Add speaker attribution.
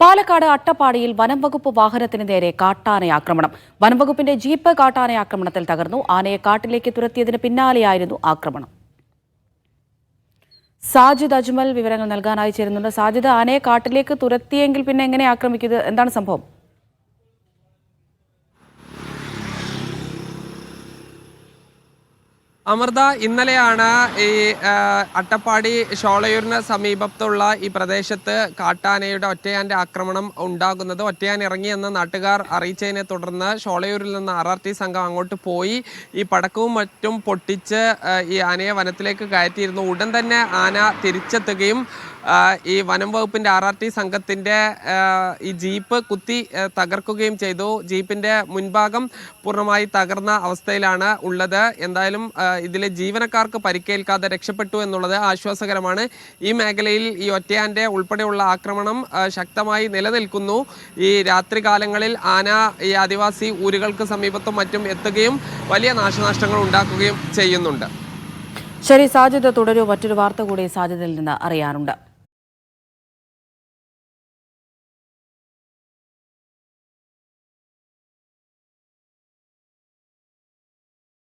Speaker 1: പാലക്കാട് അട്ടപ്പാടിയിൽ വനം വകുപ്പ് വാഹനത്തിന് നേരെ കാട്ടാന ആക്രമണം. വനം വകുപ്പിന്റെ ജീപ്പ് കാട്ടാന ആക്രമണത്തിൽ തകർന്നു. ആനയെ കാട്ടിലേക്ക് തുരത്തിയതിന് പിന്നാലെയായിരുന്നു ആക്രമണം. സാജിദ് അജ്മൽ വിവരങ്ങൾ നൽകാനായി ചേരുന്നുണ്ട്. സാജിദ് ആനയെ കാട്ടിലേക്ക് തുരത്തിയെങ്കിൽ പിന്നെ എങ്ങനെ ആക്രമിക്കുന്നത് എന്താണ് സംഭവം?
Speaker 2: അമൃത ഇന്നലെയാണ് ഈ അട്ടപ്പാടി ഷോളയൂരിന് സമീപത്തുള്ള ഈ പ്രദേശത്ത് കാട്ടാനയുടെ ഒറ്റയാന്റെ ആക്രമണം ഉണ്ടാകുന്നത്. ഒറ്റയാൻ ഇറങ്ങിയെന്ന് നാട്ടുകാർ അറിയിച്ചതിനെ തുടർന്ന് ഷോളയൂരിൽ നിന്ന് ആർ ആർ ടി സംഘം അങ്ങോട്ട് പോയി. ഈ പടക്കവും മറ്റും പൊട്ടിച്ച് ഈ ആനയെ വനത്തിലേക്ക് കയറ്റിയിരുന്നു. ഉടൻ തന്നെ ആന തിരിച്ചെത്തുകയും ഈ വനം വകുപ്പിന്റെ ആർ ആർ ടി സംഘത്തിന്റെ ഈ ജീപ്പ് കുത്തി തകർക്കുകയും ചെയ്തു. ജീപ്പിന്റെ മുൻഭാഗം പൂർണമായി തകർന്ന അവസ്ഥയിലാണ് ഉള്ളത്. എന്തായാലും ഇതിലെ ജീവനക്കാർക്ക് പരിക്കേൽക്കാതെ രക്ഷപ്പെട്ടു എന്നുള്ളത് ആശ്വാസകരമാണ്. ഈ മേഖലയിൽ ഈ ഒറ്റയാന്റെ ഉൾപ്പെടെയുള്ള ആക്രമണം ശക്തമായി നിലനിൽക്കുന്നു. ഈ രാത്രികാലങ്ങളിൽ ആന ഈ ആദിവാസി ഊരുകൾക്ക് സമീപത്തും മറ്റും എത്തുകയും വലിയ നാശനഷ്ടങ്ങൾ ഉണ്ടാക്കുകയും ചെയ്യുന്നുണ്ട്.
Speaker 1: ശരി സാധ്യത തുടരൂ. മറ്റൊരു വാർത്ത കൂടി സാധ്യതയിൽ നിന്ന് അറിയാനുണ്ട്